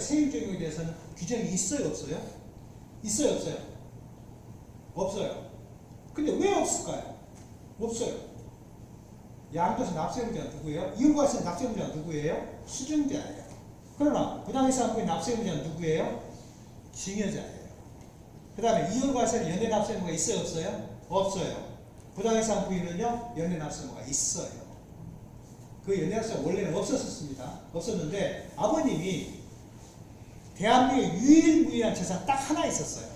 세율 적용에 대해서는 규정이 있어요, 없어요? 있어요, 없어요? 없어요. 근데 왜 없을까요? 없어요. 양도세 납세의무자가 누구예요? 이율과세 납세의무자가 누구예요? 수증자예요. 그러나 부당이상부의 납세의무자는 누구예요? 증여자예요. 그 다음에 이율과세는 연대 납세의무가 있어요, 없어요? 없어요. 부당이상 부인은요, 연대 납세의무가 있어요. 그 연대 납세가 원래는 없었습니다. 없었는데 아버님이 대한민국의 유일무이한 재산 딱 하나 있었어요.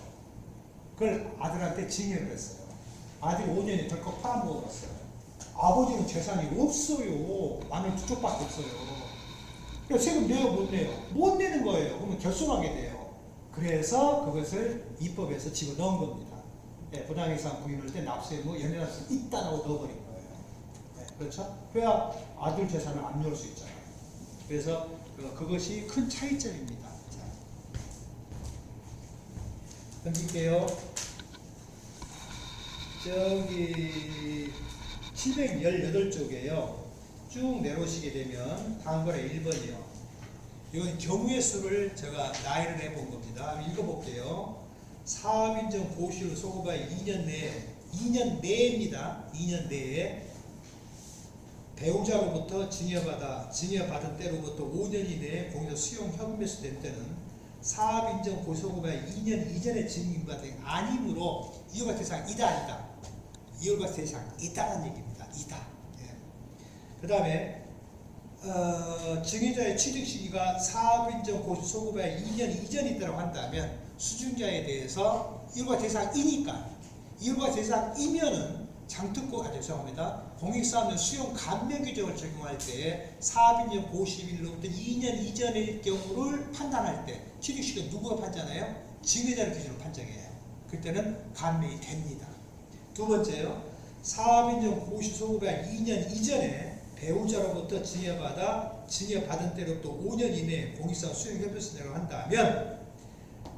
그걸 아들한테 증여를 했어요. 아들이 5년이 덜컥 팔아먹었어요. 아버지는 재산이 없어요. 나는 두 쪽밖에 없어요. 그러니까 세금 내요, 못 내요? 못 내는 거예요. 그러면 결손하게 돼요. 그래서 그것을 입법에서 집어 넣은 겁니다. 예, 부당이상 부인할 때 납세의무, 연회납세 있다라고 넣어버린 거예요. 예, 그렇죠? 그래야 아들 재산을 안 넣을 수 있잖아요. 그래서 그- 그것이 큰 차이점입니다. 자, 던질게요. 저기 718쪽에요. 쭉 내려오시게 되면 다음번에 1번이요. 이건 경우의 수를 제가 나열을 해본 겁니다. 읽어볼게요. 사업인정 고시를 소급하여 2년 내에 2년 내입니다. 2년 내에 배우자로부터 증여받아 증여받은 때로부터 5년 이내에 공여 수용 협의매수 된 때는 사업인정 고소급의 2년 이전에 증빙받은 아니므로 이율과 대상 이다 아니다. 이율과 대상 이다라는 얘기입니다. 이다. 그 다음에 어, 증여자의 취득 시기가 사업인정 고소급의 2년 이전이 있다고 한다면 수증자에 대해서 이율과 대상이니까 이율과 대상이면은 장특고 아 죄송합니다. 공익사업은 수용 감면 규정을 적용할 때 사업인정 고시일로부터 2년 이전의 경우를 판단할 때 취득시간 누구가 판단해요? 증여자를 기준으로 판정해요. 그때는 감면이 됩니다. 두 번째요. 사업인정 고시 소급가 2년 이전에 배우자로부터 증여받아 증여받은 때로부터 5년 이내에 공익사업 수용 협의서를 한다면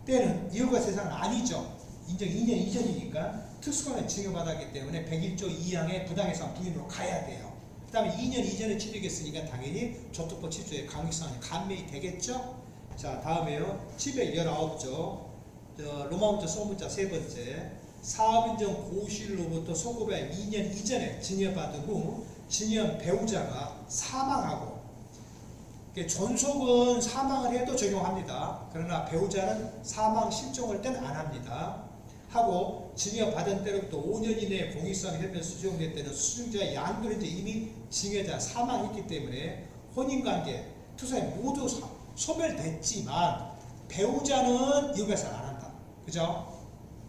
때는 이유가 세상은 아니죠. 인정 2년 이전이니까 특수관을 증여받았기 때문에 101조 2항의 부당해상 부인으로 가야 돼요. 그 다음에 2년 이전에 취득했으니까 당연히 조특법 7조의 강익상이 감면이 되겠죠? 자 다음에요. 719조 로마문자 소문자 세 번째 사업인정 고시로부터 소급의 2년 이전에 증여받은 후 증여한 배우자가 사망하고 존속은 사망을 해도 적용합니다. 그러나 배우자는 사망 실종할 때는 안 합니다. 하고 증여받은 때로부터 5년 이내에 공익상 혈변 수정될 때는 수증자의 양도는 이제 이미 증여자 사망했기 때문에 혼인관계 투사에 모두 사- 소멸됐지만 배우자는 이율과세를 안 한다. 그죠?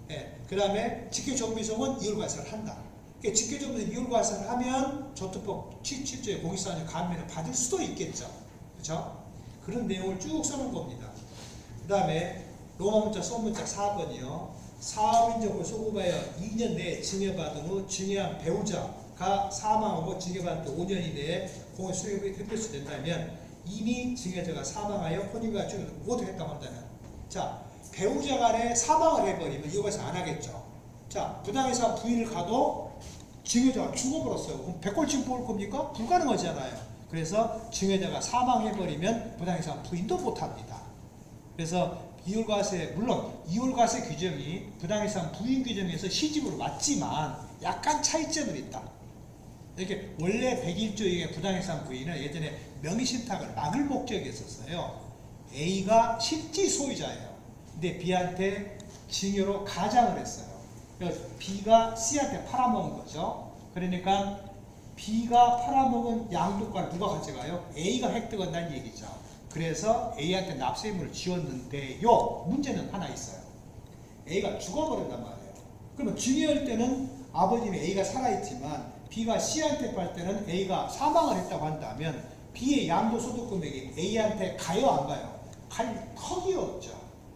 예. 그 다음에 직계정비성은 이율과세를 한다. 그러니까 직계정비성 이율과세를 하면 저특법 77조의 공익상의 감면을 받을 수도 있겠죠. 그죠? 그런 내용을 쭉 써놓은 겁니다. 그 다음에 로마 문자, 소문자 4번이요. 사업인적으로 소급하여 2년 내에 증여받은 후 증여한 배우자가 사망하고 증여받은 또 5년 이내에 공을 수익이 흡수된다면 이미 증여자가 사망하여 혼인과 증여 모두 했다고 한다면 자 배우자 간에 사망을 해버리면 이거에서 안 하겠죠. 자 부당해서 부인을 가도 증여자가 죽어버렸어요. 그럼 백골칭 뽑을 겁니까? 불가능하잖아요. 그래서 증여자가 사망해버리면 부당해서 부인도 못합니다. 그래서 이율과세 물론 이율과세 규정이 부당해상 부인 규정에서 시집으로 맞지만 약간 차이점은 있다. 이렇게 원래 101조의 부당해상 부인은 예전에 명의신탁을 막을 목적이었었어요. A가 실질 소유자예요. 근데 B한테 증여로 가장을 했어요. B가 C한테 팔아먹은 거죠. 그러니까 B가 팔아먹은 양도가를 누가 가져가요? A가 획득한다는 얘기죠. 그래서 A한테 납세의무를 지었는데요. 문제는 하나 있어요. A가 죽어버린단 말이에요. 그러면 증여할 때는 아버님이 A가 살아있지만 B가 C한테 팔 때는 A가 사망을 했다고 한다면 B의 양도소득 금액이 A한테 가요 안 가요? 갈 턱이 없죠.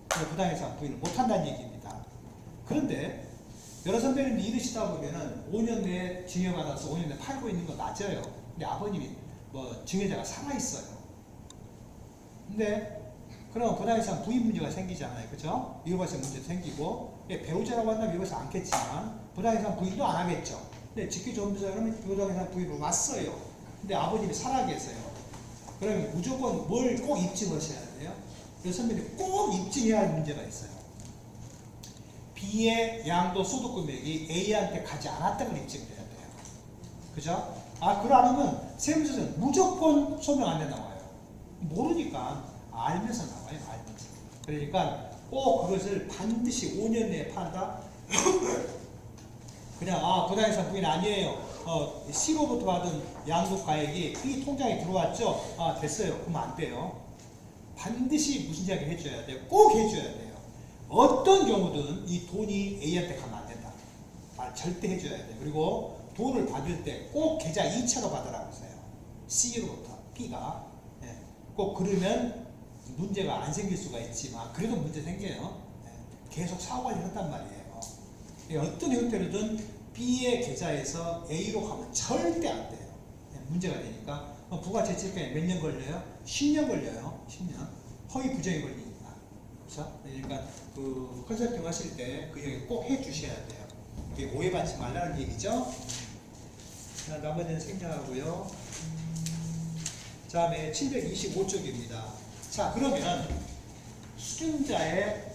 그래서 부당해상 부인을 못한다는 얘기입니다. 그런데 여러 선배님이 이러시다 보면은 5년 내에 증여 받아서 5년 내에 팔고 있는 거 맞아요. 근데 아버님이 뭐 증여자가 살아있어요. 근데 그럼 부당해상 부인 문제가 생기잖아요. 그죠? 이거과세 문제 생기고 예, 배우자라고 한다면 이거서 않겠지만 부당해상 부인도 안 하겠죠. 근데 직계존비자 그러면 부당해상 부인으로 왔어요. 근데 아버님이 살아 계세요. 그러면 무조건 뭘 꼭 입증하셔야 돼요? 그래서 선배님 꼭 입증해야 할 문제가 있어요. B의 양도 소득 금액이 A한테 가지 않았다는 걸 입증해야 돼요. 그죠? 아, 안 하면 세무서는 무조건 소명 안돼 나와요. 모르니까 알면서 나와요, 알면서. 그러니까 꼭 그것을 반드시 5년 내에 판다? 그냥, 아, 부당이상 부인 아니에요. 어, C로부터 받은 양도 가액이 B 통장에 들어왔죠? 아, 됐어요. 그러면 안 돼요. 반드시 무슨 이야기 해줘야 돼요. 꼭 해줘야 돼요. 어떤 경우든 이 돈이 A한테 가면 안 된다. 말 절대 해줘야 돼요. 그리고 돈을 받을 때 꼭 계좌 2차로 받으라고 했어요. C로부터 B가. 예. 꼭 그러면 문제가 안 생길 수가 있지만 그래도 문제 생겨요. 예. 계속 사고 관리를 한단 말이에요. 예, 어떤 형태로든 B의 계좌에서 A로 가면 절대 안 돼요. 예, 문제가 되니까 어, 부가세 칠까지 몇년 걸려요? 10년 걸려요. 10년. 허위 부정이 걸리니까. 그렇죠? 그러니까 그 컨설팅 하실 때 그 얘기 꼭 해주셔야 돼요. 오해받지 말라는 얘기죠. 자, 나머지는 생략하고요. 다음에 725쪽입니다. 자, 그러면 수준자의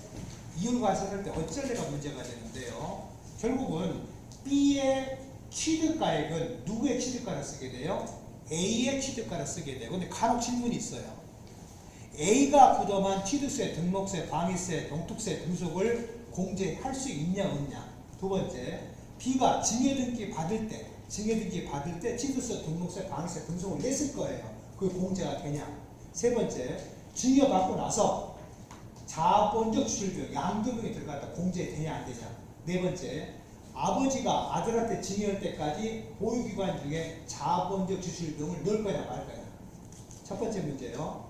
이율과 해석할 때 어쩔래가 문제가 되는데요. 결국은 B의 취득가액은 누구의 취득가를 쓰게 돼요? A의 취득가를 쓰게 돼요. 근데 간혹 질문이 있어요. A가 부담한 취득세, 등록세, 방위세, 농특세 등속을 공제할 수 있냐 없냐. 두 번째, B가 증여등기 받을 때, 증여등기 받을 때 취득세, 등록세, 방위세 등속을 냈을 거예요. 그게 공제가 되냐. 세 번째, 증여받고 나서 자본적 수출비용, 양도비용이 들어갔다 공제되냐 안 되냐. 네 번째, 아버지가 아들한테 증여할 때까지 보유기관 중에 자본적 지출비용을 넣을 거냐 말 거냐. 첫 번째 문제요.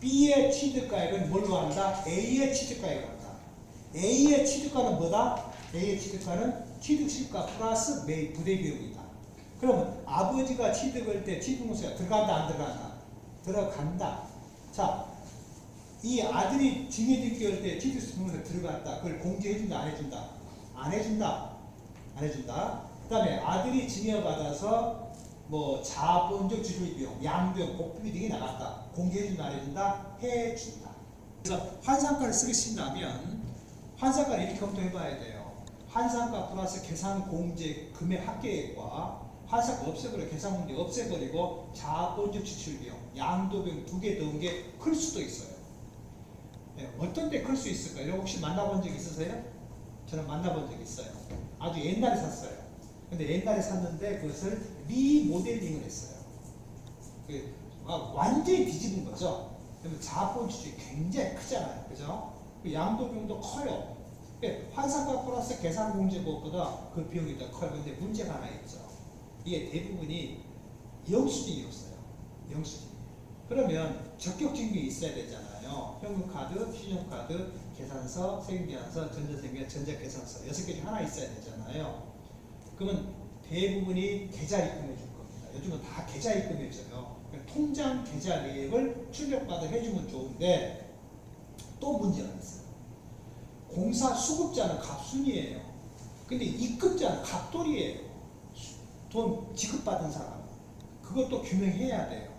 B의 취득가액은 뭘로 한다? A의 취득가액을 한다. A의 취득가는 뭐다? A의 취득가는 취득시가 플러스 매 부대 비용이다. 그러면 아버지가 취득할 때 취득세가 들어간다 안 들어간다? 들어간다. 자, 이 아들이 증여등기 할 때 취득세가 들어갔다. 그걸 공제해준다 안 해준다? 안 해준다. 안 해준다. 그 다음에 아들이 증여받아서 뭐 자본적 지출 비용, 양비용, 복비 등이 나갔다. 공개해준다, 안 해준다? 해준다. 그래서 환산가를 쓰신다면 환산가를 이렇게 검토해봐야 돼요. 환산가 플러스 계산 공제 금액 합계액과 환산가 없애버려 계산 공제 없애버리고 자본적 지출 비용, 양도 비용 두개 넣은 게클 수도 있어요. 네, 어떤 때 클 수 있을까? 이거 혹시 만나본 적 있으세요? 저는 만나본 적 있어요. 아주 옛날에 샀어요. 근데 옛날에 샀는데 그것을 리모델링을 했어요. 완전히 뒤집은 거죠. 그러면 자본 지출이 굉장히 크잖아요. 그죠? 그 양도 비용도 커요. 근데 환산가 플러스 계산 공제법보다 그 비용이 더 커요. 근데 문제가 하나 있죠. 이게 대부분이 영수증이었어요. 영수증. 그러면 적격 증명이 있어야 되잖아요. 현금카드, 신용카드, 계산서, 세금계산서, 전자세금, 전자계산서 여섯 개 중 하나 있어야 되잖아요. 그러면 대부분이 계좌 입금해 줄 겁니다. 요즘은 다 계좌 입금해 줘요. 그러니까 통장 계좌 내역을 출력받아 해주면 좋은데 또 문제가 있어요. 공사 수급자는 갑순이에요. 근데 입금자는 갑돌이에요. 돈 지급받은 사람. 그것도 규명해야 돼요.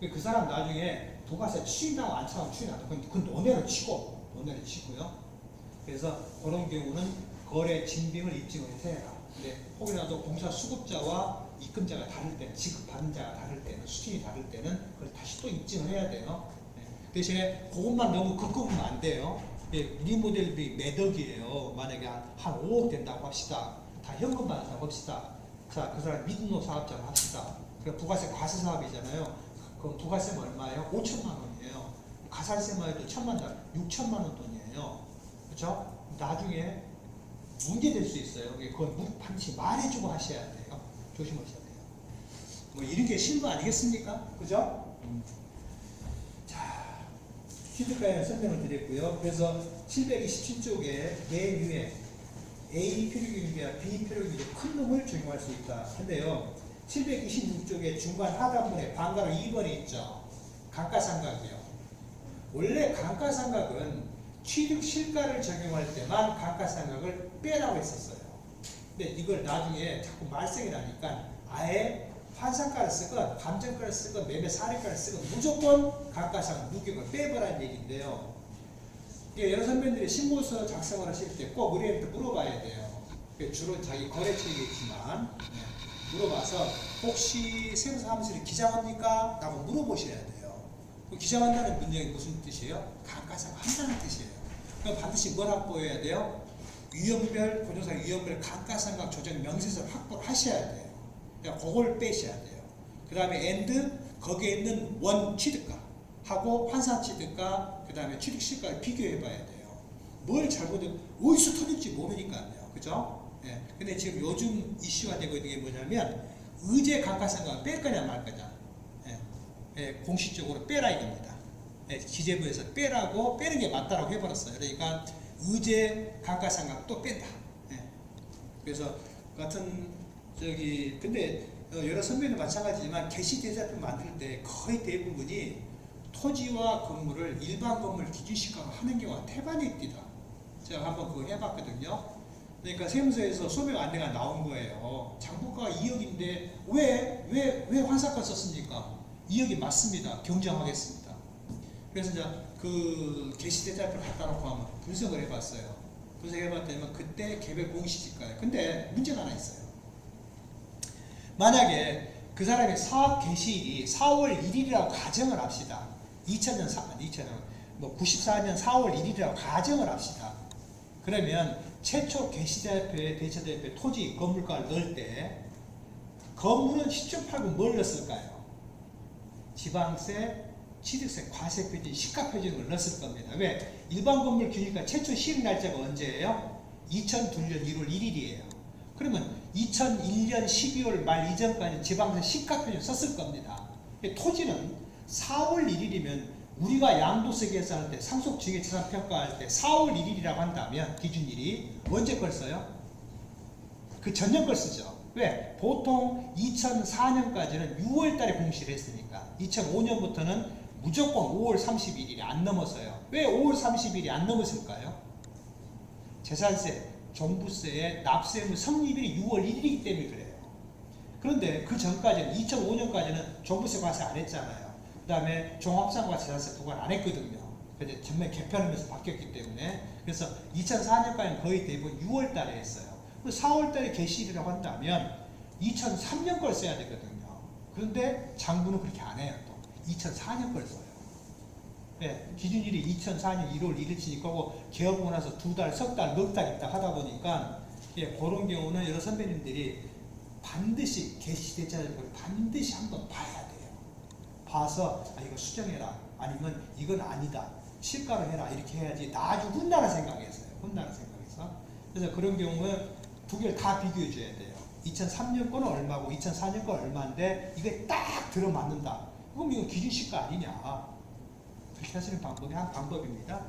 그 사람 나중에 부가세 치인다고 안 차면 치인다. 그건, 논외로 치고, 논외로 치고요. 그래서 그런 경우는 거래 진빙을 입증을 해라. 근데 혹이라도 공사 수급자와 입금자가 다를 때, 지급받은 자가 다를 때는, 수준이 다를 때는 그걸 다시 또 입증을 해야 돼요. 네. 대신에 그것만 너무 긋고보면 안 돼요. 예, 리모델비 매덕이에요. 만약에 한, 한 5억 된다고 합시다. 다 현금 받는다고 합시다. 자, 그 사람 미등록 사업자로 합시다. 그 부가세 과세 사업이잖아요. 그 부가세는 얼마예요? 5천만 원이에요. 가산세만 해도 천만 원, 6천만 원 돈이에요. 그렇죠? 나중에 문제 될 수 있어요. 그건 무- 반드시 말해주고 하셔야 돼요. 조심하셔야 돼요. 뭐 이런 게 실무 아니겠습니까? 그죠? 자, 취득가에 설명을 드렸고요. 그래서 727쪽에 맨 위에 A 표류기준비와 B 표류기준 큰 놈을 적용할 수 있다 한데요. 726쪽에 중간 하단부에 방가로 2번에 있죠. 감가상각이요. 원래 감가상각은 취득 실가를 적용할 때만 감가상각을 빼라고 했었어요. 근데 이걸 나중에 자꾸 말썽이 나니까 아예 환산가를 쓰건 감정가를 쓰건 매매 사례가를 쓰건 무조건 가까상 무게가 빼버라는 얘기인데요. 이게 여러 선배님들이 신고서 작성을 하실 때 꼭 우리한테 물어봐야 돼요. 그게 주로 자기 거래처이겠지만 네, 물어봐서 혹시 세무 사무실에 기장합니까? 라고 물어보셔야 돼요. 그 기장한다는 문장이 무슨 뜻이에요? 가까상 한다는 뜻이에요. 그럼 반드시 뭘 확보해야 돼요? 유형별, 고정상 유형별 감가상각 조정 명세서를 확보를 하셔야 돼요. 그러니까 그걸 빼셔야 돼요. 그 다음에 and 거기에 있는 원 취득가 하고 환산 취득가 그 다음에 취득 시가를 비교해 봐야 돼요. 뭘 잘못은 어디서 터질지 모르니까요. 그죠? 예. 근데 지금 요즘 이슈가 되고 있는 게 뭐냐면 의제 감가상각을 뺄 거냐 말 거냐. 예. 예, 공식적으로 빼라 이겁니다. 예, 기재부에서 빼라고 빼는 게 맞다라고 해버렸어요. 그러니까 의제 감가상각도 뺀다. 예. 그래서 같은 저기 근데 어, 여러 선배는 마찬가지지만 개시 대자표 만들 때 거의 대부분이 토지와 건물을 일반 건물 기준시가로 하는 경우가 태반입니다. 제가 한번 그거 해봤거든요. 그러니까 세무서에서 소명 안내가 나온 거예요. 장부가가 2억인데 왜 왜 왜 환산가 썼습니까? 2억이 맞습니다. 경정하겠습니다. 그래서 이제 그 게시대자표를 갖다 놓고 한번 분석을 해봤어요. 분석해봤더니 그때 개별 공시지가예요. 근데 문제가 하나 있어요. 만약에 그 사람의 사업 개시일이 4월 1일이라고 가정을 합시다. 2000년 4, 2000년 뭐 94년 4월 1일이라고 가정을 합시다. 그러면 최초 개시대표에 대체대표 토지 건물가를 넣을 때 건물은 시점 팔고 뭘 넣었을까요? 지방세, 취득세, 과세 표준, 시가 표준을 넣었을 겁니다. 왜? 일반 건물 규니까 최초 시행 날짜가 언제예요? 2002년 1월 1일이에요. 그러면 2001년 12월 말 이전까지 지방세 시가 표준 썼을 겁니다. 토지는 4월 1일이면 우리가 양도세 계산할 때 상속 증액 재산 평가할 때 4월 1일이라고 한다면 기준일이 언제 걸 써요? 그 전년 걸 쓰죠. 왜? 보통 2004년까지는 6월 달에 공시를 했으니까 2005년부터는 무조건 5월 31일이 안 넘어서요. 왜 5월 30일이 안 넘었을까요? 재산세, 종부세의 납세 의무 성립일이 6월 1일이기 때문에 그래요. 그런데 그 전까지는 2005년까지는 종부세 과세 안 했잖아요. 그 다음에 종합상과 재산세 부과를 안 했거든요. 근데 전면 개편하면서 바뀌었기 때문에 그래서 2004년까지는 거의 대부분 6월 달에 했어요. 4월 달에 개시일이라고 한다면 2003년 걸 써야 되거든요. 그런데 장부는 그렇게 안 해요. 또 2004년 걸 써요. 네, 기준일이 2004년 1월 1일 치니까 고 개업하고 나서 두 달, 석 달, 넉 달 있다 하다 보니까 예, 그런 경우는 여러 선배님들이 반드시 개시대자를 반드시 한번 봐야 돼요. 봐서 아 이거 수정해라 아니면 이건 아니다 실가로 해라 이렇게 해야지 나중 혼나라 생각했어요. 혼나라 생각해서 그래서 그런 경우는 두 개를 다 비교해 줘야 돼요. 2003년 거는 얼마고 2004년 거 얼마인데 이게 딱 들어맞는다. 그럼 이거 기준시가 아니냐. 그렇게 하시는 방법이 한 방법입니다.